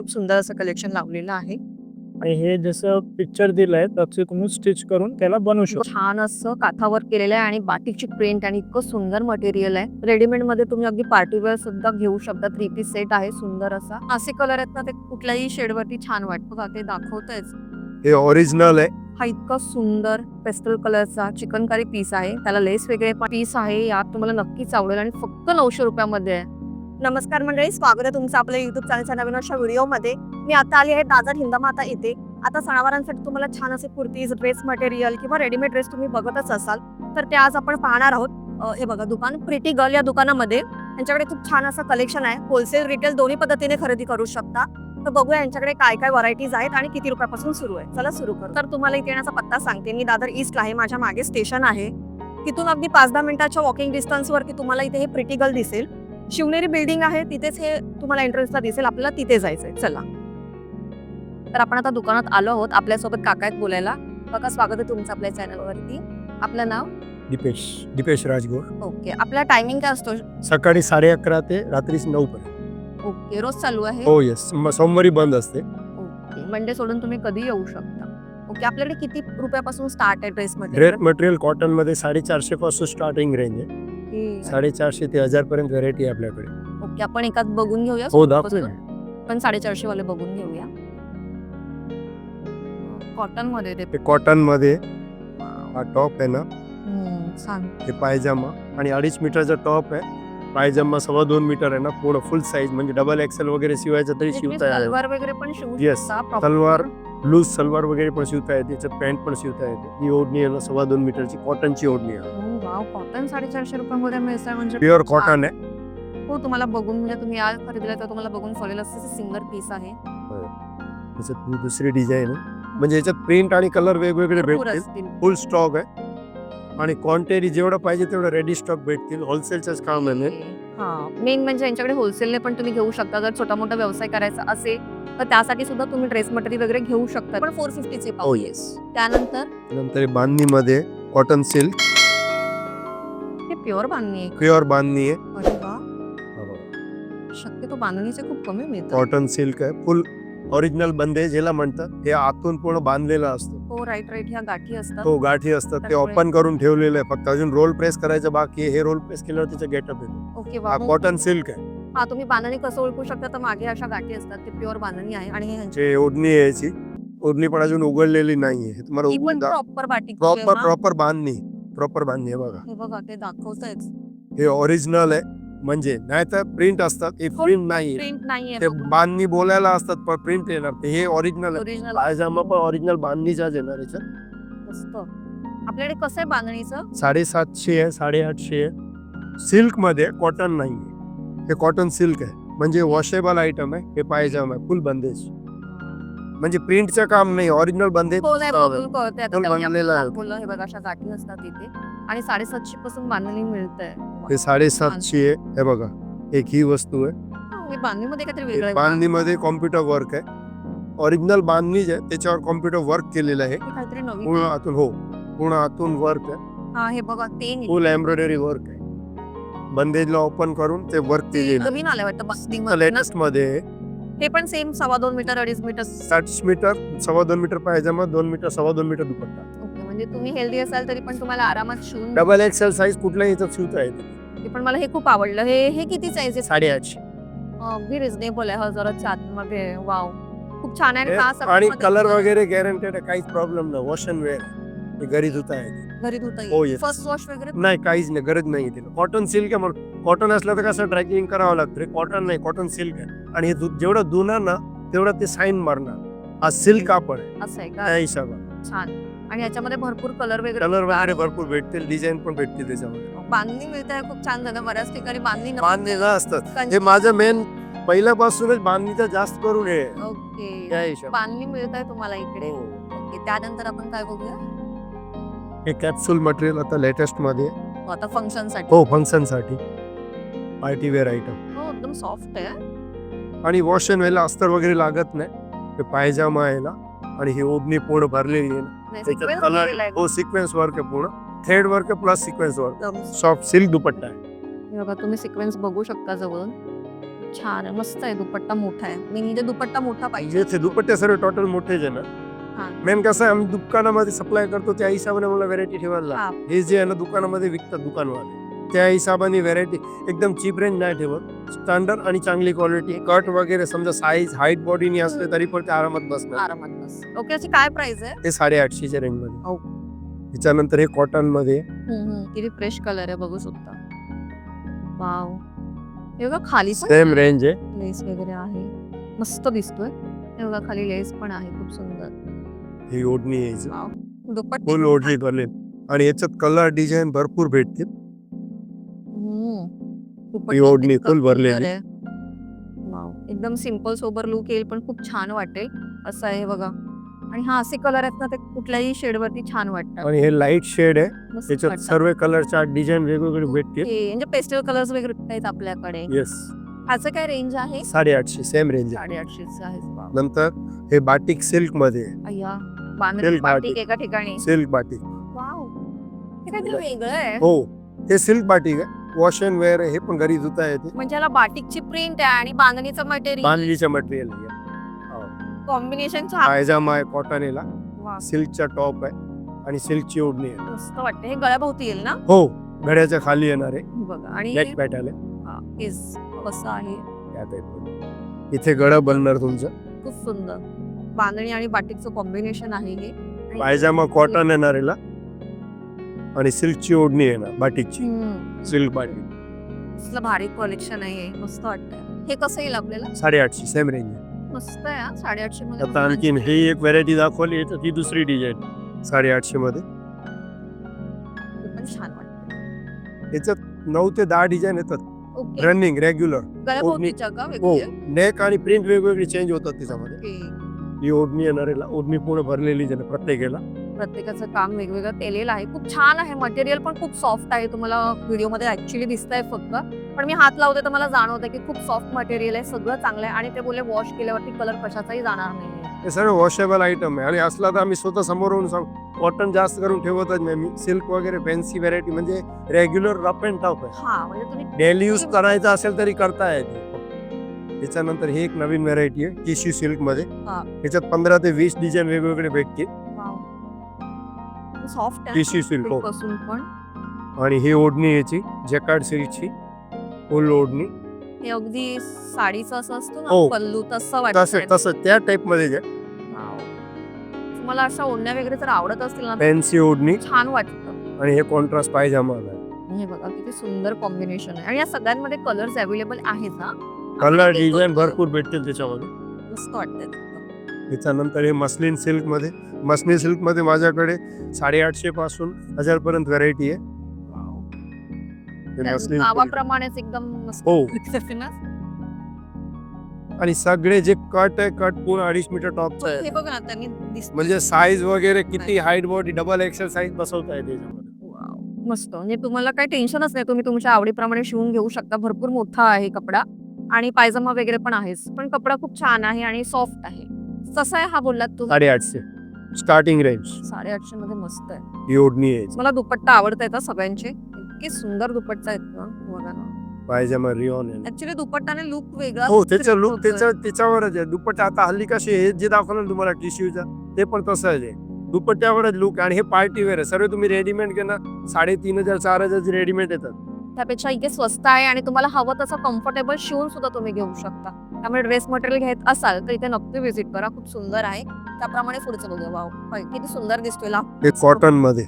खूप सुंदर असं कलेक्शन लावलेलं आहे. आणि हे जसं पिक्चर दिलंय तसे तुम्ही स्टिच करून त्याला बनवू शकता. छान असं काठावर केलेलं आहे आणि बाटिकची प्रिंट आणि इतकं सुंदर मटेरियल आहे. रेडीमेडमध्ये तुम्ही अगदी पार्टीवेअर सुद्धा घेऊ शकता. थ्री पीस सेट आहे सुंदर असा. असे कलर आहेत ना ते कुठल्याही शेडवरती छान वाटतं. का ते दाखवतच हे ओरिजिनल आहे. हा इतका सुंदर पेस्टल कलरचा चिकनकारी पीस आहे. त्याला लेस वेगळे पीस आहे. यात तुम्हाला नक्कीच आवडेल आणि फक्त नऊशे रुपयामध्ये आहे. नमस्कार मंडळी स्वागत आहे तुमचं आपल्या युट्यूब चॅनलच्या नवीन अशा व्हिडिओमध्ये. मी आता आली आहे दादर हिंदमाता येते आता सणावारांसाठी तुम्हाला छान असे कुर्तीज ड्रेस मटेरियल किंवा रेडीमेड ड्रेस तुम्ही बघतच असाल तर ते आज आपण पाहणार आहोत. हे बघा दुकान प्रिटी गर्ल या दुकानामध्ये. यांच्याकडे खूप छान असं कलेक्शन आहे. होलसेल रिटेल दोन्ही पद्धतीने खरेदी करू शकता. तर बघूया यांच्याकडे काय काय व्हरायटीज आहेत आणि किती रुपयापासून सुरू आहे. चला सुरू करू. तर तुम्हाला इथे येण्याचा पत्ता सांगते. मी दादर ईस्टला आहे. माझ्या मागे स्टेशन आहे. तिथून अगदी पाच दहा मिनिटाच्या वॉकिंग डिस्टन्सवरती तुम्हाला इथे हे प्रिटी गर्ल दिसेल. शिवनेरी बिल्डिंग आहे तिथेच हे तुम्हाला एंट्रन्सला दिसेल आपल्याला तिथे जायचंय. चला. तर आपण आता दुकानात आलो आहोत आपल्यासोबत काका आहेत बोलायला. काका स्वागत आहे तुमचं आपल्या चॅनलवरती आपलं नाव? दीपेश दीपेश राजगोर. ओके. आपला टायमिंग काय असतो? सकाळी साडे अकरा ते रात्री नऊ पर्यंत. ओके. रोज चालू आहे? हो येस सोमवारी बंद असते. ओके. मंडे सोडून तुम्ही कधी येऊ शकता. ओके. आपल्याकडे किती रुपयापासून स्टार्ट आहे ड्रेस ड्रेस मटेरियल कॉटनमध्ये साडेचारशे पासून स्टार्टिंग रेंज आहे. साडेचारशे ते हजार पर्यंत व्हरायटी आहे आपल्याकडे. ओके आपण एकात बघून घेऊया हो बसून. दाखव पण साडेचारशे वाले बघून घेऊया. कॉटनमध्ये ते ते कॉटनमध्ये हा टॉप आहे ना? हम्म, छान. हे पायजामा. आणि अडीच मीटरचा टॉप आहे. पायजामा सव्वा दोन मीटर आहे ना? पूर्ण फुल साईज म्हणजे डबल एक्सेल वगैरे शिवायचं तरी म्हणजे तुम्ही शिवता येईल सलवार वगैरे पण शिवू Yes. शकता proper. सलवार लूज सलवार वगैरे पण शिवता येते. त्याचं पॅन्ट पण शिवता येते. ही ओढणी आहे ना? सव्वा दोन मीटरची कॉटनची ओढणी आहे. हो, वाव कॉटन साडेचारशे रुपयामध्ये मिळतं म्हणजे प्युअर. कॉटन आहे. हो तुम्हाला बघून म्हणजे तुम्ही आज खरेदीला तर तुम्हाला बघून फॉलेल असं सिंगल पीस आहे. त्याच्यात ही दुसरी डिझाईन आहे. म्हणजे याच्यात प्रिंट आणि कलर वेगवेगळे भरपूर भेटतील. असतील. फुल स्टॉक आहे. आणि क्वांटिटी जेवढं पाहिजे तेवढं रेडी स्टॉक भेटतील. होलसेलचंच काम आहे हे. हा. मेन म्हणजे यांच्याकडे होलसेलने पण तुम्ही घेऊ शकता. जर छोटा मोठा व्यवसाय करायचा असेल तर त्यासाठी सुद्धा तुम्ही ड्रेस मटेरियल वगैरे घेऊ शकता. पण फोर फिफ्टीचे हो येस त्यानंतर? नंतर बांधणीमध्ये कॉटन सिल्क हे प्युअर बांधणी आहे. प्युअर बांधणी आहे. अरे वा. शक्यतो बांधणीचे खूप कमी मिळतात. कॉटन सिल्क आहे. फुल ओरिजिनल बंदेज याला म्हणतात. हे आतून पूर्ण बांधलेलं असतं. हो राईट राईट ह्या गाठी असतात. तो गाठी असतात. ते त्यामुळे- ओपन करून ठेवलेलं आहे. फक्त अजून रोल प्रेस करायचं बाकी आहे. हे रोल प्रेस केल्यावर त्याचं गेटअप येतो. ओके हा कॉटन सिल्क आहे. हा तुम्ही बांधणी कसं ओळखू शकता? तर मागे अशा गाठी असतात. ते प्युअर बांधणी आहे आणि हे जे ओढणी आहे याची ओढणी पण अजून उघडलेली नाहीये. हे तुम्हाला proper batik proper proper bandhani. Proper bandhani आहे बघा. हे बघा ते दाखवतच हे ओरिजिनल आहे. म्हणजे नाही तर प्रिंट असतात हे हो, प्रिंट नाही प्रिंट नाहीये ते बांधणी बोलायला असतात पण प्रिंट येणार ते हे ओरिजिनल आहे. ओरिजिनल पायजामा पण ओरिजिनल बांधणीचाच येणार याच्यात मस्त. आपल्याकडे कसं आहे बांधणीचं? साडेसातशे आहे साडेआठशे आहे. सिल्कमध्ये कॉटन नाही आहे हे कॉटन सिल्क आहे. म्हणजे वॉशेबल आयटम आहे हे पायजामा आहे फुल बंदेज. म्हणजे प्रिंटचं काम नाही ओरिजिनल बंदेज हो नाही बघून कळतंय आता पण त्यामुळे बनलेलं आहे. आपण दाखवलं. बघा अशा गाठी असतात इथे आणि साडेसातशे पासून बांधणी मिळतंय हे साडेसातशे आहे हे बघा एक ही वस्तू आहे हे बांधणीमध्ये काहीतरी वेगळं आहे. बांधणीमध्ये कॉम्प्युटर वर्क आहे ओरिजिनल बांधणी जे आहे त्याच्यावर कॉम्प्युटर वर्क केलेलं आहे हे काहीतरी नवीन पूर्ण. आतून हो पूर्ण आतून वर्क आहे हा हे बघा ते नाही. फुल एम्ब्रॉयडरी वर्क आहे बंदेजला ओपन करून ते वर्क ते केलेलं नवीन आलं वाटतं बांधणीमध्ये ना. लेटेस्टमध्ये आहे. हे पण सेम सव्वा दोन मीटर अडीच मीटर साठ मीटर सव्वा दोन मीटर पायजामा दोन मीटर सव्वा दोन मीटर दुपट्टा. ओके म्हणजे तुम्ही हेल्दी असाल तरी पण तुम्हाला आरामात शिवून डबल एक्सेल साईज कुठल्याही याच्यात शिवता येते ते पण मला हे खूप आवडलं. हे हे किती साईज आहे? साडेआठशे. अगदी रिझनेबल आहे हजाराच्या आतमध्ये. वाव खूप छान आहे आणि आणि कलर वगैरे गॅरंटेड आहे काहीच प्रॉब्लेम नाही. वॉश अँड वेअर हे घरी धुता येते घरी धुता हो, येईल yes. फर्स्ट वॉश वगैरे नाही काहीच नाही गरज नाही तिला. कॉटन सिल्क आहे म्हणून. कॉटन असलं तर कसं ड्रायक्लिंग करावं लागतं रे? कॉटन नाही कॉटन सिल्क आहे. आणि हे जेवढं धुणार ना तेवढं ते साईन मारणार. हा सिल्क कापड आहे. असं आहे का? हिशोबात छान. आणि याच्यामध्ये भरपूर कलर वगैरे कलर वगैरे भरपूर भेटतील. डिझाईन पण भेटतील त्याच्यामध्ये. बांधणी मिळते आहे खूप छान झालं. बऱ्याच ठिकाणी बांधणी. बांधणी ना असतात. हे माझं मेन पहिल्यापासूनच बांधणीचं जास्त करून हे आहे. ओके त्या बांधणी मिळत आहे तुम्हाला इकडे. हो. ओके त्यानंतर आपण काय बघूया? हे कॅप्सूल मटेरियल आता लेटेस्टमध्ये. हो, आता फंक्शनसाठी हो फंक्शनसाठी पार्टी वेअर आयटम हो एकदम सॉफ्ट आहे. आणि वॉश अँड वेला अस्तर वगैरे लागत नाही. हे पायजामा आहे ना आणि ही ओढणी पूर्ण भरलेली आहे ना. नाही, त्याच्यात sequence कलर दिलेला आहे. हो सिक्वेन्स वर्क आहे पूर्ण. Thread work plus sequence work एकदम. सॉफ्ट सिल्क दुपट्टा आहे. हे बघा तुम्ही सिक्वेन्स बघू शकता जवळून. छान आहे मस्त आहे दुपट्टा मोठा आहे. मी म्हणजे दुपट्टा मोठा पाहिजे. ते दुपट्टे सर्व टोटल मोठेच आहे. ना. मेन कसं आहे आम्ही दुकानामध्ये सप्लाय करतो त्या हिशोबाने मला व्हरायठी ठेवायला लागते. हा. हे जे आहे ना दुकानामध्ये विकतात दुकानवाले. त्या हिशोबाने व्हरायटी एकदम चीप रेंज नाही ठेवत. स्टँडर्ड आणि चांगली क्वालिटी कट वगैरे समजा साईज हाईट बॉडीनी असले तरी पण ते आरामात बसणार. आरामात बस. ओके याची काय प्राइस आहे? ते साडेआठशेच्या रेंजमध्ये. हो. त्याच्यानंतर हे कॉटनमध्ये. किती फ्रेश कलर आहे बघू शकता. वाव हे बघा खाली सेम रेंज आहे. लेस वगैरे आहे. मस्त दिसतोय. हे बघा खाली लेस पण आहे. खूप सुंदर. ही ओढणी यायची. फुल ओढणी बनले. आणि याच्यात कलर डिझाईन भरपूर भेटतील. ही ओढणी आहे. वाव. एकदम सिंपल सोबर लुक येईल पण खूप छान वाटेल. असं आहे बघा. आणि हा असे कलर आहेत ना ते कुठल्याही शेड वरती छान वाटतात. आणि हे लाइट शेड आहे. त्याच्यात. सर्व कलरच्या डिझाईन वेगवेगळे भेटतील. म्हणजे पेस्टल कलर्स वगैरे आहेत आपल्याकडे. येस ह्याचं काय रेंज आहे? साडेआठशे सेम रेंज आहे. साडेआठशेच आहे. वाव. नंतर हे बाटिक सिल्कमध्ये अय्या बांधणी Silk बाटिक बाटिक. एका ठिकाणी. Silk batik. वाव. हे काहीतरी वेगळं आहे. हो हे सिल्क बाटिक आहे. वॉश अँड वेअर हे पण घरी धुता येते. म्हणजे याला बाटिकची प्रिंट आहे आणि बांधणीचं मटेरियल बांधणीचं मटेरियल आहे. कॉम्बिनेशन छान पायजामा आहे कॉटन याला. वाव, सिल्कचा टॉप आहे आणि सिल्कची ओढणी आहे. मस्त वाटतं. हे गळ्याभोवती येईल ना? हो घड्याच्या खाली येणार आहे. बघा. आणि नेक पॅटर्न आहे. हा, केस कसं आहे? त्या इथे गळा बनणार तुमचं. खूप सुंदर. बांधणी आणि बाटिकचं कॉम्बिनेशन आहे हे. पायजामा कॉटन येणार याला. आणि सिल्कची ओढणी येणार बाटिकची सिल्क बाटिक कसलं भारी कलेक्शन आहे हे. मस्त वाटतंय. हे कसं येईल आपल्याला? साडेआठशे सेम रेंज आहे. मस्त आहे हा, साडेआठशे मध्ये आता आणखीन ही एक व्हरायटी दाखवली तर ती दुसरी डिझाईन साडेआठशे मध्ये. पण छान वाटतं याच्यात नऊ ते दहा डिझाईन येतात. ओके. रनिंग रेग्युलर गळ्याभोवतीच्या का हो. वेगळी नेक आणि प्रिंट वेगवेगळी चेंज होतात त्याच्यामध्ये. ओके. ही ओढणी येणार याला ओढणी पूर्ण भरलेली आहे प्रत्येकाला. प्रत्येकाचं काम वेगवेगळं केलेलं आहे. खूप छान आहे. मटेरियल पण खूप सॉफ्ट आहे. तुम्हाला व्हिडिओमध्ये ऍक्च्युली दिसतंय फक्त. पण मी हात लावते तर मला जाणवतं की खूप सॉफ्ट मटेरियल आहे. सगळं चांगलं आहे. आणि ते बोलले वॉश केल्यावरती कलर कशाचाही जाणार नाही हे सर्व वॉशेबल आयटम आहे. आणि असला तर आम्ही स्वतः समोरून सांग. कॉटन जास्त करून ठेवतच नाही मी. सिल्क वगैरे फॅन्सी व्हरायटी म्हणजे रेग्युलर रफ अँड टफ आहे. हा म्हणजे तुम्ही डेली यूज करायचं असेल तरी करता येते. त्याच्यानंतर ही एक नवीन व्हरायटी आहे टिश्यू सिल्कमध्ये हा. त्याच्यात पंधरा ते वीस डिझाईन वेगवेगळे भेटतील. सॉफ्ट टिश्यू सिल्क हो. पासून पण. आणि ही ओढणी याची जॅकार्ड सिल्कची फुल ओढणी. हे अगदी साडीचं असं असतं ना हो. पल्लू तसं तसं वाटतं तसं. त्या टाइपमध्ये जे तुम्हाला अशा ओढण्या वगैरे जर आवडत असतील ना फॅन्सी ओढणी. छान वाटतं. आणि हे कॉन्ट्रास्ट पायजामा आलाय. हे बघा किती सुंदर कॉम्बिनेशन आहे. आणि या सगळ्यांमध्ये कलर्स अवेलेबल आहेत ना कलर डिझाईन भरपूर भेटतील त्याच्यामध्ये. मस्त वाटतंय त्याच्यानंतर हे मस्लिन सिल्कमध्ये मस्लिन सिल्कमध्ये माझ्याकडे साडेआठशे पासून हजार पर्यंत व्हरायटी आहे. हे मस्लिन silk. गावाप्रमाणेच एकदम मस्त हो. दिसते ना. आणि सगळे जे कट आहे कट पूर्ण अडीच मीटर टॉपचं हे आहे. बघ ना त्यांनी दिसत म्हणजे साईज वगैरे किती. Height body double XL size बसवता येते त्याच्यामध्ये मस्त. म्हणजे तुम्हाला काही टेन्शनच नाही. तुम्ही तुमच्या आवडीप्रमाणे शिवून घेऊ शकता. भरपूर मोठा आहे कपडा. आणि पायजमा वगैरे पण आहेच. पण कपडा खूप छान आहे आणि सॉफ्ट आहे. कसा आहे हा बोललात तुम्ही? साडेआठशे. स्टार्टिंग रेंज साडेआठशे मध्ये मस्त आहे. ओढणी आहे. मला दुपट्टा आवडत आहेत सगळ्यांचे. इतके सुंदर दुपट्टा आहेत ना बघा ना. पायजामा रिओन आहे ऍक्च्युली दुपट्टाने लुक वेगळा हो त्याचं. लुक त्याच्या त्याच्यावरच आहे. दुपट्टा आता हल्ली कसे हे जे दाखवलं ना तुम्हाला टिश्यूचा ते पण तसं आहे. दुपट्ट्यावरच लुक आणि हे पार्टी वेअर आहे. सर्व तुम्ही रेडीमेड घेणार. साडेतीन हजार चार हजार रेडीमेड येतात. त्यापेक्षा इथे स्वस्त आहे आणि तुम्हाला हवं तसं कम्फर्टेबल शिवून सुद्धा तुम्ही घेऊ शकता. त्यामुळे ड्रेस मटेरियल घेत असाल तर इथे नक्की व्हिजिट करा. खूप सुंदर आहे. त्याप्रमाणे पुढचं बघूया. वाव किती सुंदर दिसतोय कॉटनमध्ये.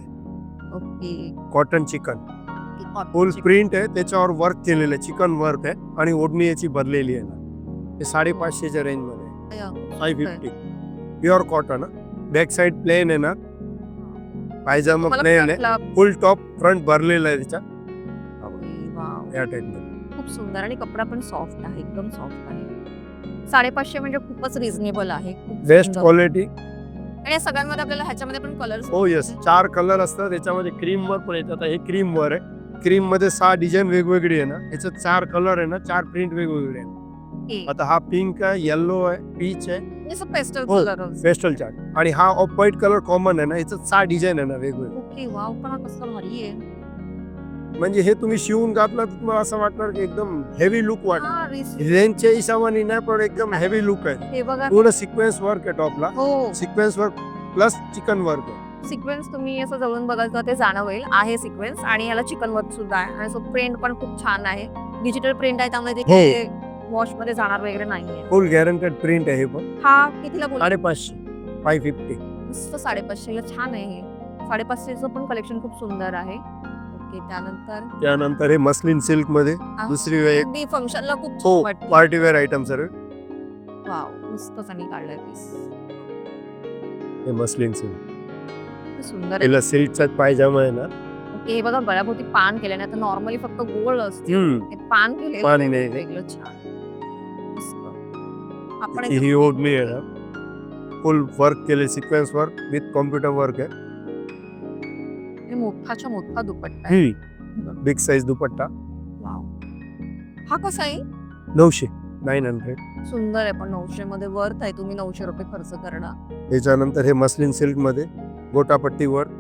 Okay. Cotton chikan full print आहे. त्याच्यावर वर्क केलेलं आहे. चिकन वर्क आहे. आणि ओढणी याची भरलेली आहे ना. हे साडेपाचशेच्या रेंजमध्ये five fifty pure cotton back side plain आहे ना. पायजामा प्लेन आहे. फुल टॉप फ्रंट भरलेला आहे त्याच्या या टाइपमध्ये. खूप सुंदर आणि कपडा पण सॉफ्ट आहे एकदम सॉफ्ट आहे. साडेपाचशे म्हणजे खूपच रिझनेबल आहे बेस्ट. क्वालिटी आणि या सगळ्यांमध्ये आपल्याला ह्याच्यामध्ये पण कलर हो येस चार कलर असतात त्याच्यामध्ये क्रीम वर पण येतात हे क्रीम वर आहे. क्रीममध्ये सहा डिझाईन वेगवेगळी आहे ना याच्यात चार कलर आहे ना चार प्रिंट वेगवेगळे आहे आता हा पिंक आहे येल्लो आहे पीच आहे. पेस्टल. कलर पेस्टल चार्ट आणि हा ऑफ व्हाईट कलर कॉमन आहे ना याच्यात सहा डिझाईन आहे ना वेगवेगळे. ओके वाव पण कसला भारी आहे. म्हणजे हे तुम्ही शिवून घातलं तर तुम्हाला असं वाटणार की एकदम हेवी लुक वाटत हा, रिस- रेंजच्या हिशोबाने नाही पण एकदम हेवी लुक आहे. हे बघा. पूर्ण सिक्वेन्स वर्क आहे टॉपला हो. Sequence work plus chikan work आहे. सिक्वेन्स तुम्ही असं जवळून बघाल तर ते जाणवेल. आहे सिक्वेन्स आणि याला चिकन वर्क सुद्धा आहे. आणि सो प्रिंट पण खूप छान आहे. डिजिटल प्रिंट आहे त्यामुळे ते वॉशमध्ये जाणार वगैरे नाहीये. फुल गॅरंटेड प्रिंट आहे हे पण. हा कितीला बोल साडेपाचशे. फाय फिफ्टी मस्त साडेपाचशेला छान आहे हे. साडेपाचशेचं पण कलेक्शन खूप सुंदर आहे. ओके त्यानंतर त्यानंतर हे मस्लिन सिल्कमध्ये दुसरी अगदी फंक्शनला खूप हो छान वाटते party wear item sir. Wow मस्त चांगली काढलाय पीस हे मस्लिन सिल्क. सुंदर आहे. तिला सिल्कचा पायजामा आहे ना? ओके हे बघा गळ्याभोवती पान केलं नाही तर नॉर्मली फक्त गोल असते. हम्म. हे पान केले पान नाही, नाही. वेगळं छान. मस्त. आपण ही ही ओढणी आहे ना. फुल वर्क केले sequence work with computer work आहे. मोठाच्या मोठा दुपट्टा आहे. Big size dupatta. हा कसा आहे? नऊशे. नाईन हंड्रेड सुंदर आहे पण नऊशे मध्ये वर्थ आहे. तुम्ही नऊशे रुपये खर्च करणार. त्याच्यानंतर हे मस्लिन सिल्कमध्ये गोटापट्टी वर्क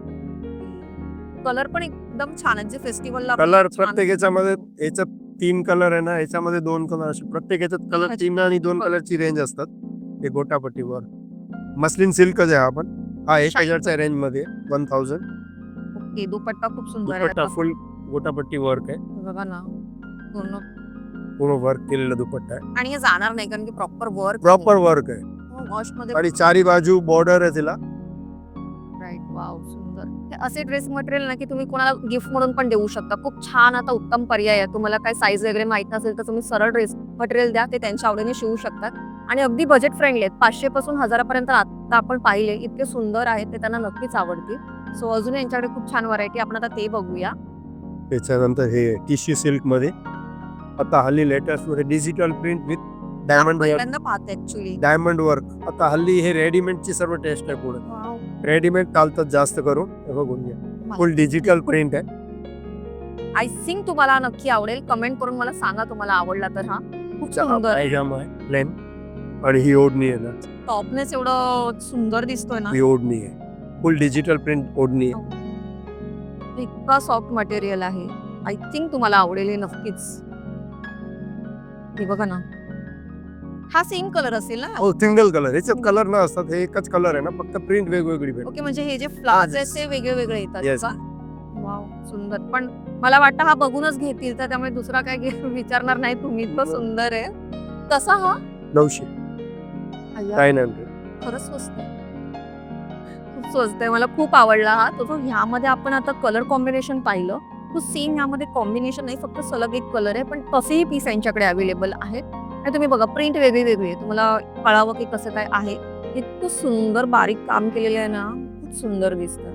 कलर पण एकदम छान आहे जे फेस्टिवलला कलर प्रत्येक याच्यामध्ये याच्यात तीन कलर आहे ना याच्यामध्ये दोन कलर असे प्रत्येक याच्यात कलर. तीन आणि दोन कलरची रेंज असतात. हे गोटापट्टी वर्क मस्लिन सिल्कच आहे हा पण. हा एक. हजारच्या रेंजमध्ये वन थाउजंड ओके दुपट्टा खूप सुंदर दुपट्टा आहे फुल गोटापट्टी वर्क आहे. बघा ना पूर्ण. पूर्ण वर्क केलेला दुपट्टा आहे. आणि हे जाणार नाही कारण की प्रॉपर वर्क प्रॉपर वर्क आहे. वॉशमध्ये आणि चारी बाजू बॉर्डर आहे तिला. राईट वाव सुंदर. हे असे ड्रेस मटेरियल ना की तुम्ही कोणाला गिफ्ट म्हणून पण देऊ शकता. खूप छान आता उत्तम पर्याय आहे. तुम्हाला काय साईज वगैरे माहीत नसेल तर तुम्ही सरळ ड्रेस मटेरियल द्या. ते त्यांच्या आवडीने शिवू शकतात. आणि अगदी बजेट फ्रेंडली आहेत. पाचशे पासून हजारापर्यंत आता आपण पाहिले. इतके सुंदर आहेत. ते त्यांना नक्कीच आवडतील. सो अजून यांच्याकडे खूप छान व्हरायटी आपण आता ते बघूया. त्याच्यानंतर हे टिश्यू सिल्कमध्ये. आता हल्ली लेटेस्टमध्ये डिजिटल प्रिंट विथ डायमंड पहिल्यांदा पाहते ऍक्च्युली डायमंड वर्क आता हल्ली हे रेडीमेडची सर्व टेस्ट आहे पुढे. रेडीमेड चालतात जास्त करून. हे बघून घ्या. फुल डिजिटल प्रिंट आहे. आय थिंक तुम्हाला नक्की आवडेल. कमेंट करून मला सांगा तुम्हाला आवडला तर हा. खूप सुंदर. पायजामा आहे प्लेन आणि ही ओढणी आहे ना. टॉपनेस एवढं सुंदर दिसतोय ना. ही ओढणी आहे. फुल डिजिटल प्रिंट ओढणी. आहे इतका सॉफ्ट मटेरियल आहे. आय थिंक तुम्हाला आवडेल हे नक्कीच. हे बघा ना. हा सेम कलर असेल ना? हो सिंगल कलर याच्यात कलर न असतात हे एकच कलर आहे ना. फक्त प्रिंट वेगवेगळी ओके म्हणजे हे जे फ्लावर्स आहेत. ते वेगळे वेगळे येतात Yes. का? वाव सुंदर. पण मला वाटतं हा बघूनच घेतील तर त्यामुळे दुसरा काय घे- विचारणार नाही तुम्ही. इतकं सुंदर आहे. कसा हा? नऊशे. अय्या, नाईन हंड्रेड खरंच स्वस्त आहे. स्वस्त आहे मला खूप आवडला हा. तो ह्यामध्ये आपण आता कलर कॉम्बिनेशन पाहिलं तो सेम यामध्ये कॉम्बिनेशन नाही फक्त सलग एक कलर आहे पण तसेही पीस यांच्याकडे अवेलेबल आहेत. आणि तुम्ही बघा प्रिंट वेगळी वेगळी आहे. तुम्हाला कळावं की कसं काय आहे. इतकं सुंदर बारीक काम केलेलं आहे ना खूप सुंदर दिसतं.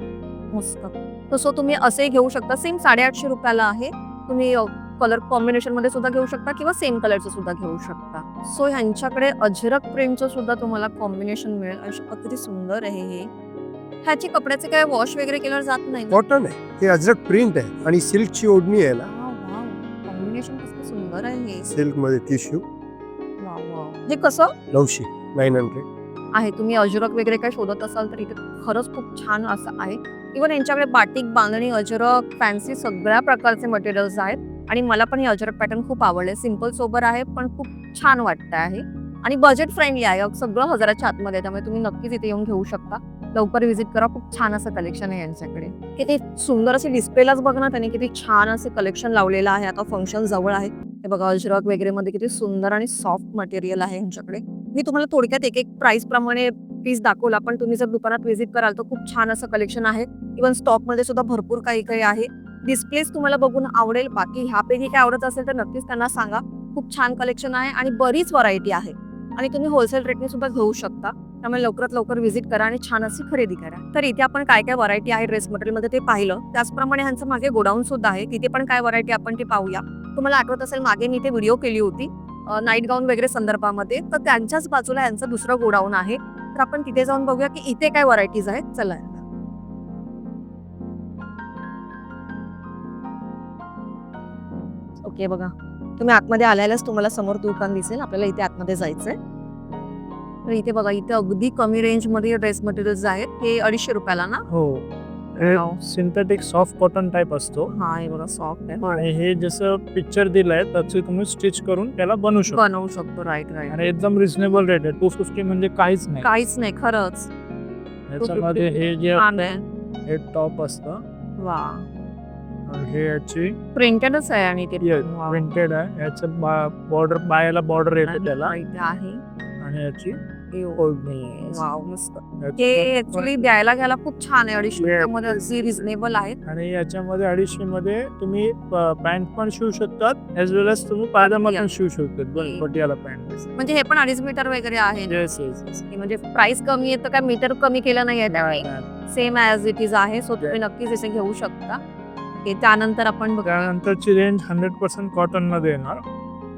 मस्त. तसं तुम्ही असे घेऊ शकता. सेम साडेआठशे रुपयाला आहे. तुम्ही कलर कॉम्बिनेशनमध्ये सुद्धा घेऊ शकता किंवा सेम कलरचं सुद्धा घेऊ शकता. सो ह्यांच्याकडे अजरक प्रिंटचं सुद्धा तुम्हाला कॉम्बिनेशन मिळेल. अशा अगदी सुंदर आहे हे. ह्याची कपड्याचे काय वॉश वगैरे केल्यावर जात नाही कॉटन आहे. हे अजरक प्रिंट आहे आणि सिल्कची ओढणी आहे ना कॉम्बिनेशन कसं सुंदर आहे हे. सिल्कमध्ये टिश्यू वाव, वाव. हे कसं? नऊशे नाईन हंड्रेड आहे तुम्ही अजरक वगैरे काय शोधत असाल तर इथे खरंच खूप छान असं आहे. इव्हन यांच्याकडे बाटिक बांधणी अजरक फॅन्सी सगळ्या प्रकारचे मटेरियल्स आहेत. आणि मला पण हे अजरक पॅटर्न खूप आवडले. सिंपल सोबर आहे पण खूप छान वाटतं आहे. आणि बजेट फ्रेंडली आहे. सगळं हजाराच्या आतमध्ये आहे, त्यामुळे तुम्ही नक्कीच इथे येऊन घेऊ शकता. लवकर व्हिजिट करा. खूप छान असं कलेक्शन आहे यांच्याकडे. किती सुंदर असे डिस्प्लेलाच बघ ना त्यांनी. किती छान असे कलेक्शन लावलेलं आहे. आता फंक्शन जवळ आहे. हे बघा अजरक वगैरे मध्ये किती सुंदर आणि सॉफ्ट मटेरियल आहे यांच्याकडे. मी तुम्हाला थोडक्यात एक एक प्राइस प्रमाणे पीस दाखवला पण तुम्ही जर दुकानात व्हिजिट कराल तर खूप छान असं कलेक्शन आहे. इव्हन स्टॉकमध्ये सुद्धा भरपूर काही काही आहे. डिस्प्लेस तुम्हाला बघून आवडेल. बाकी ह्यापैकी काय आवडत असेल तर नक्कीच त्यांना सांगा. खूप छान कलेक्शन आहे आणि बरीच व्हरायटी आहे. आणि तुम्ही होलसेल रेटने सुद्धा घेऊ शकता. त्यामुळे लवकरात लवकर व्हिजिट करा आणि छान अशी खरेदी करा. तर इथे आपण काय काय व्हरायटी आहे ड्रेस मटेरियलमध्ये ते पाहिलं. त्याचप्रमाणे ह्यांचं मागे गोडाऊन सुद्धा आहे. तिथे पण काय व्हरायटी आपण ते पाहूया. तुम्हाला आठवत असेल मागे मी ते व्हिडिओ केली होती नाईट गाऊन वगैरे संदर्भामध्ये. तर त्यांच्याच बाजूला यांचं दुसरं गोडाऊन आहे. तर आपण तिथे जाऊन बघूया की इथे काय व्हरायटीज आहेत. चला ओके बघा. तुम्ही आतमध्ये आल्यालाच तुम्हाला समोर दुकान दिसेल. आपल्याला इथे आतमध्ये जायचंय. तर इथे बघा इथे अगदी कमी रेंजमध्ये ड्रेस मटेरियल्स आहेत. हे अडीचशे रुपयाला ना? हो. सिंथेटिक सॉफ्ट कॉटन टाईप असतो. हा हे बघा सॉफ्ट आहे. आणि हे जसं पिक्चर दिलंय तसे तुम्ही स्टिच करून त्याला बनवू शकता. बनवू शकतो. राईट राईट आणि एकदम रिझनेबल रेट आहे. टू फिफ्टी म्हणजे काहीच नाही. काहीच नाही खरंच. याच्यामध्ये हे जे हे टॉप असतं. वा. हे याची प्रिंटेडच आहे आणि ते. प्रिंटेड आहे. याचं बॉर्डर बायाला बॉर्डर येते त्याला. आहे. आणि याची ऍक्च्युली द्यायला घ्यायला खूप छान आहे. अडीचशे अगदी रिझनेबल आहेत. आणि याच्यामध्ये अडीचशे मध्ये तुम्ही पॅन्ट पण शिवू शकतात एज वेल एज तुम्ही पायजामा पण शिवू शकतात. पटियाला पॅन्ट म्हणजे हे पण अडीच मीटर वगैरे आहे. म्हणजे प्राइस कमी आहे तर काय मीटर कमी केलं नाही आहे त्यावेळी. सेम ॲज इट इज आहे. सो तुम्ही नक्कीच इथे घेऊ शकता. हे त्यानंतर आपण बघ. त्यानंतरची रेंज हंड्रेड पर्सेंट कॉटनमध्ये येणार.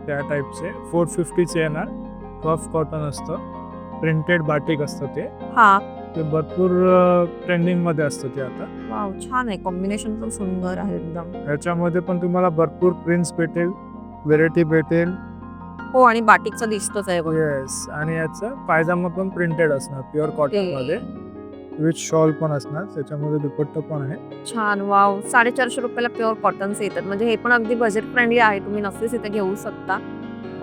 त्या टाईपचे फोर फिफ्टीचे येणार. सॉफ्ट कॉटन असतं. प्रिंटेड बाटिक असतं ते. हा. ते भरपूर ट्रेंडिंगमध्ये असतं ते आता. वाव छान आहे. कॉम्बिनेशन पण सुंदर आहे एकदम. याच्यामध्ये पण तुम्हाला भरपूर प्रिंट्स भेटेल व्हेरायटी भेटेल. हो आणि बाटिकचं दिसतच आहे. येस आणि याचं पायजामा पण प्रिंटेड असणार प्युअर कॉटन. मध्ये विथ शॉल पण असणार त्याच्यामध्ये दुपट्टा पण आहे. छान वाव. साडेचारशे रुपयाला प्युअर कॉटन्स येतात. म्हणजे हे पण अगदी बजेट फ्रेंडली आहे. तुम्ही नक्कीच इथे घेऊ शकता.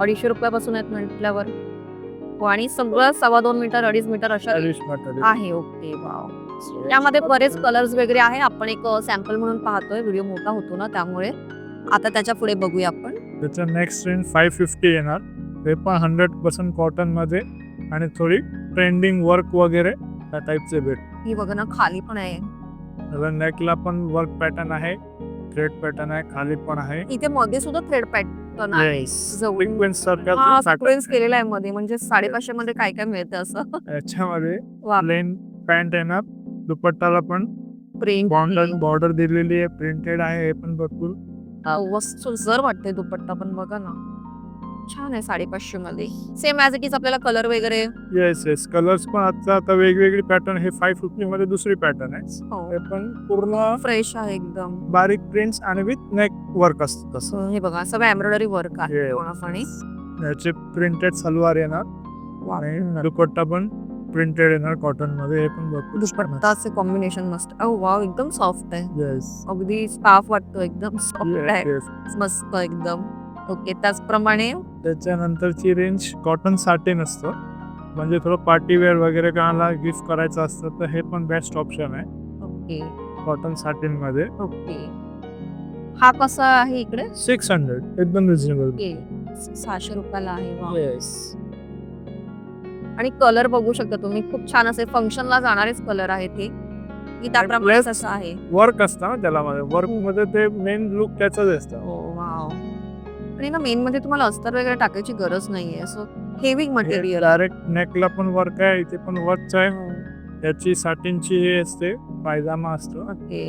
अडीचशे रुपयापासून आहेत म्हटल्यावर. हो आणि सगळं सव्वा दोन मीटर अडीच मीटर अशा. आहे. Okay wow. यामध्ये बरेच कलर्स वगैरे आहे. आपण एक सॅम्पल म्हणून पाहतोय. व्हिडिओ मोठा होतो ना त्यामुळे. आता त्याच्या पुढे बघूया आपण. त्याचं नेक्स्ट रेंज फाय फिफ्टी येणार. ते पण हंड्रेड पर्सेंट कॉटनमध्ये. आणि थोडी ट्रेंडिंग वर्क वगैरे. त्या टाईपचे भेट ही बघा ना खाली पण आहे. त्याला नेकला पण वर्क पॅटर्न आहे थ्रेड पॅटर्न आहे खाली पण आहे. इथे मध्ये सुद्धा थ्रेड पॅटर्न आहे. जवळ सिक्वेन्स हा सारखा सिक्वेन्स केलेला आहे मध्ये. म्हणजे साडेपाचशे मध्ये काय काय मिळतं असं. याच्यामध्ये वा. प्लेन पॅन्ट येणार दुपट्टाला पण प्रिंट बॉर्डर बॉर्डर दिलेली आहे प्रिंटेड आहे हे पण भरपूर. वस्तू जर वाटते दुपट्टा पण बघा ना. छान आहे साडेपाचशे मध्ये. सेम ॲज इट इज आपल्याला कलर वगैरे. येस येस कलर्स पण आता आता वेगवेगळी पॅटर्न हे फाय फिफ्टी मध्ये दुसरी पॅटर्न आहे. हो. हे पण पूर्ण फ्रेश आहे एकदम. बारीक प्रिंट्स आणि विथ नेक वर्क असतं तसं. So, हे बघा सगळं एम्ब्रॉयडरी वर्क आहे Yes. पूर्णपणे याचे प्रिंटेड सलवार येणार. आणि दुपट्टा पण प्रिंटेड येणार कॉटनमध्ये. हे पण भरपूर दुपट्टाचे कॉम्बिनेशन मस्त. अहो वाव एकदम सॉफ्ट आहे. येस अगदी स्कार्फ वाटतो एकदम सॉफ्ट आहे. मस्त एकदम. ओके त्याचप्रमाणे? त्याच्यानंतरची रेंज कॉटन साटेन असतं म्हणजे थोडं पार्टी वेअर वगैरे कोणाला गिफ्ट करायचं असतं तर हे पण बेस्ट ऑप्शन आहे. ओके. कॉटन साटेन मध्ये ओके. हा कसा आहे इकडे? सिक्स हंड्रेड एकदम रिझनेबल ओके. सहाशे रुपयाला आहे. येस आणि कलर बघू शकता तुम्ही. खूप छान असे फंक्शनला जाणारेच कलर आहेत हे. की त्याप्रमाणे असं आहे. वर्क असतं ना त्याला मध्ये. वर्कमध्ये ते मेन लुक त्याचाच असतं. हो. आणि ना मेन मध्ये तुम्हाला अस्तर वगैरे टाकायची गरज नाहीये. सो हेवी मटेरियल डायरेक्ट नेकला पण वर्क आहे इथे पण वर्कच आहे. त्याची साटीनची हे असते पायजामा असतो. ओके.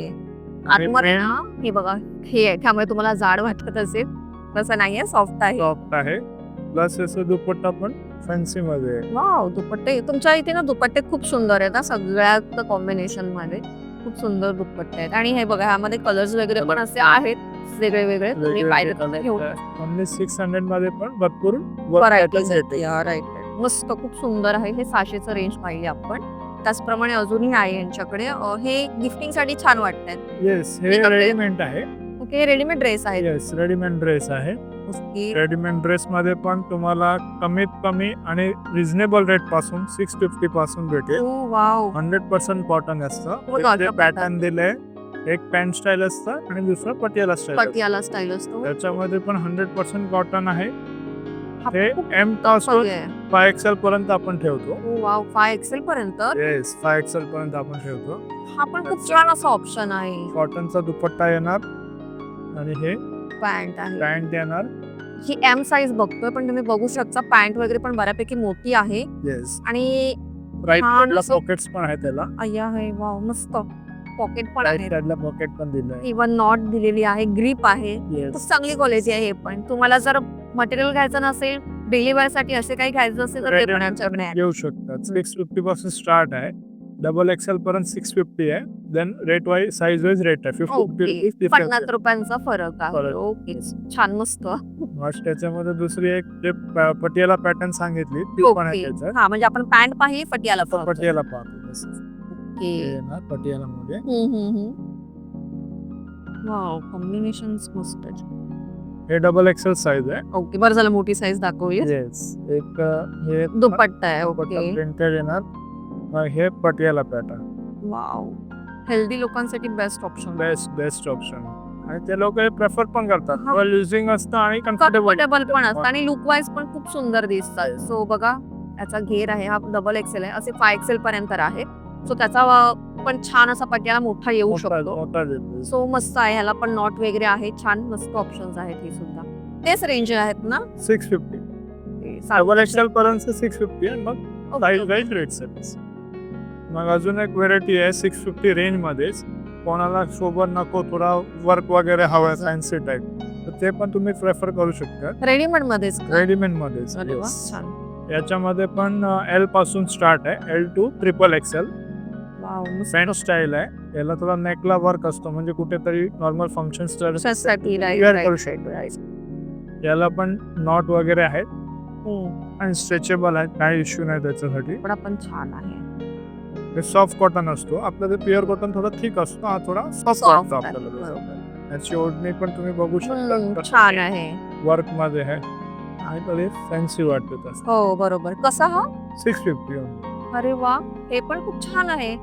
आतमध्ये ना हे बघा हे आहे. त्यामुळे तुम्हाला जाड वाटत असेल. तसं नाहीये सॉफ्ट आहे. सॉफ्ट आहे. प्लस याचं दुपट्टा पण फॅन्सी मध्ये आहे. वाव दुपट्टे. तुमच्या इथे ना दुपट्टे खूप सुंदर आहेत ना सगळ्यात कॉम्बिनेशनमध्ये. खूप सुंदर दुपट्टे आहेत. आणि हे बघा ह्यामध्ये कलर्स वगैरे पण असे आहेत. वेगळे वेगळे तुम्ही पाहिजे घेऊ आहे. Only 600 मध्ये पण भरपूर राईट मस्त खूप सुंदर आहे. हे सहाशेचं रेंज पाहिले आपण. त्याचप्रमाणे अजूनही आहे यांच्याकडे. हे गिफ्टिंगसाठी छान वाटतात येस हे हे रेडीमेड आहे. ओके रेडीमेड ड्रेस आहेत. येस रेडीमेड ड्रेस आहे. ओके रेडीमेड ड्रेस मध्ये पण तुम्हाला कमीत कमी आणि रिझनेबल रेटपासून सिक्स फिफ्टी पासून भेटेल. Oh wow hundred percent cotton हो, असतं पॅटर्न दिलंय. एक पॅन्ट स्टाईल असतं आणि दुसरं पटियाला स्टाईल पटियाला स्टाईल असतो त्याच्यामध्ये पण हंड्रेड पर्सेंट कॉटन आहे. हा हे खूप एमपासून. फाय एक्सेल पर्यंत आपण ठेवतो. ओ वाव फाय एक्सेल पर्यंत? येस फाय एक्सेल पर्यंत आपण ठेवतो. हा पण खूप छान असा ऑप्शन आहे. कॉटनचा दुपट्टा येणार आणि हे पॅन्ट आहे. पॅन्ट येणार. ही एम साईज बघतोय पण तुम्ही बघू शकता पॅन्ट वगैरे पण बऱ्यापैकी मोठी आहे. येस आणि राईट छान असं- पॉकेट्स पण आहे त्याला. अय्या आहे वाव मस्त. पॉकेट पण आहे पॉकेट पण दिलंय. इवन नॉट दिलेली आहे ग्रीप आहे. खूप चांगली क्वालिटी आहे हे पण. तुम्हाला जर मटेरियल घ्यायचं नसेल डेली वेअरसाठी असे काही घ्यायचं असेल तर ते पण आहे. घेऊ शकतात सिक्स फिफ्टी पासून स्टार्ट आहे. डबल एक्सेल पर्यंत सिक्स फिफ्टी आहे. Then rate wise size wise rate आहे. फिफ्टी ओके पन्नास रुपयांचा फरक आहे. फरक. ओके छान मस्त. त्याच्यामध्ये दुसरी एक जे प- पटियाला पॅटर्न सांगितली ती पण आहे ओके त्याच्यात. हा म्हणजे आपण पॅन्ट पाहिजे पटियाला. पटियाला पाहतो ओके. हे येणार पटियालामध्ये. वाव कॉम्बिनेशन मस्त आहे. हे डबल एक्सेल साईज आहे. ओके बरं झालं मोठी साईज दाखवली येस एक हे दुपट्टा आहे ओके प्रिंटेड येणार. मग हे पटियाला पॅटर्न. वाव हेल्दी लोकांसाठी best option best best option आणि ते लोक हे प्रेफर पण करतात. युझिंग असतं आणि कम्फर्टेबल पण असतं. आणि लुक वाईज पण खूप सुंदर दिसतात. सो बघा याचा घेर आहे हा डबल एक्सेल आहे. असे फाय एक्सेल पर्यंत आहे. सो त्याचा पण छान असा पट्याला मोठा येऊ शकतो. सो मस्त आहे. ह्याला पण नॉट वगैरे आहे. छान मस्त ऑप्शन्स आहेत हे सुद्धा. तेच रेंज आहेत ना? सिक्स फिफ्टी साडे- एक्सेल पर्यंत सिक्स फिफ्टी आहे. मग. वाईज रेट मग अजून एक व्हेरायटी आहे सिक्स फिफ्टी रेंज मध्येच. कोणाला सोबत नको थोडा वर्क वगैरे हवा फॅन्सी टाईप तर ते पण तुम्ही प्रेफर करू शकता. रेडीमेड मध्येच? रेडीमेड मध्येच याच्यामध्ये पण एलपासून स्टार्ट आहे. L to triple XL. Fan style आहे. याला थोडा नेकला वर्क असतो. म्हणजे कुठेतरी नॉर्मल फंक्शन करू. याला पण नॉट वगैरे आहेत. हम्म, आणि स्ट्रेचेबल आहेत. काही इश्यू नाही त्याच्यासाठी. पण छान आहे. हे सॉफ्ट कॉटन असतो. आपलं ते प्युअर कॉटन थोडा थिक असतो. हा थोडा सॉफ्ट आहे, आपल्याला. याची ओढणी पण तुम्ही बघू शकता. छान आहे. वर्कमध्ये आहे. आणि फॅन्सी वाटते हो बरोबर. कसा हा? सिक्स फिफ्टी अरे वा हे पण खूप छान आहे.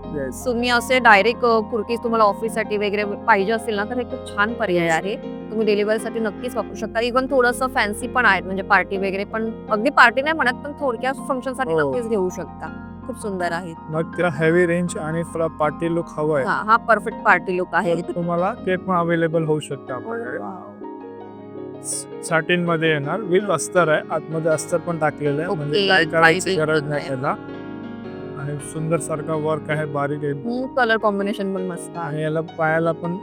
तुम्ही असे डायरेक्ट कुर्तीज तुम्हाला ऑफिससाठी वगैरे पाहिजे असतील ना तर हे खूप छान पर्याय आहे. तुम्ही डिलिव्हरी साठी नक्कीच वापरू शकता. इव्हन थोडंसं फॅन्सी पण आहेत म्हणजे पार्टी वगैरे पण. अगदी पार्टी नाही म्हणत पण थोडक्या फंक्शनसाठी हो. नक्कीच घेऊ शकता. खूप सुंदर आहेत मग त्याला हेवी रेंज आणि थोडा पार्टी लुक हवा आहे हा हा परफेक्ट पार्टी लुक आहे. तर तुम्हाला ते पण अवेलेबल होऊ शकतं आपल्याकडे. साटिनमध्ये येणार. विथ अस्तर आहे. आतमध्ये अस्तर पण टाकलेलं आहे. म्हणजे Okay, काय करायची गरज नाही आहे. त्याला. आणि सुंदर सारखा वर्क आहे बारीक आहे. कलर कॉम्बिनेशन पण मस्त आहे. आणि याला पायाला पण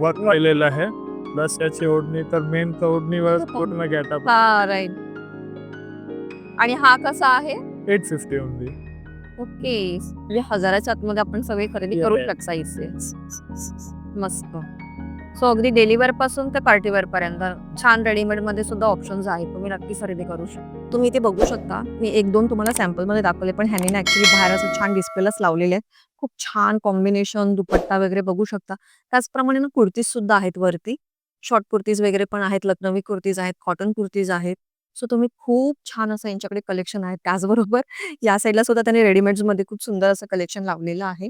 वर्क केलेलं आहे. प्लस याची ओढणी तर मेन तर ओढणीवर पूर्ण गेटअप हा राईट आणि हा कसा आहे? एट फिफ्टी ओनली ओके म्हणजे हजाराच्या आतमध्ये आपण सगळे खरेदी करू. शकता इथे मस्त. सो अगदी डेलीवेअरपासून ते पार्टीवेअर पर्यंत. छान रेडीमेडमध्ये सुद्धा ऑप्शन्स आहेत. तुम्ही नक्की खरेदी करू शकता तुम्ही इथे बघू शकता. मी एक दोन तुम्हाला सॅम्पलमध्ये दाखवले पण ह्याने ना ऍक्च्युली बाहेर असं छान डिस्प्लेलाच लावलेले आहेत. खूप छान कॉम्बिनेशन दुपट्टा वगैरे बघू शकता. त्याचप्रमाणे ना कुर्तीज सुद्धा आहेत वरती. शॉर्ट कुर्तीज वगैरे पण आहेत लखनवी कुर्तीज आहेत कॉटन कुर्तीज आहेत. सो तुम्ही खूप छान असं यांच्याकडे कलेक्शन आहे त्याचबरोबर या साईडला सुद्धा त्यांनी रेडीमेड्समध्ये खूप सुंदर असं कलेक्शन लावलेलं आहे.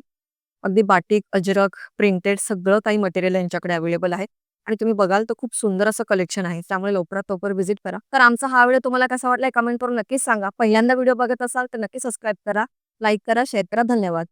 अगदी बाटिक अजरक प्रिंटेड सगळं काही मटेरियल यांच्याकडे अवेलेबल आहे. आणि तुम्ही बघाल तर खूप सुंदर असं कलेक्शन आहे. त्यामुळे लवकरात लवकर व्हिजिट करा. तर आमचा हा व्हिडिओ तुम्हाला कसा वाटलाय कमेंट करून नक्कीच सांगा. पहिल्यांदा व्हिडिओ बघत असाल तर नक्की सबस्क्राईब करा लाईक करा शेअर करा. धन्यवाद.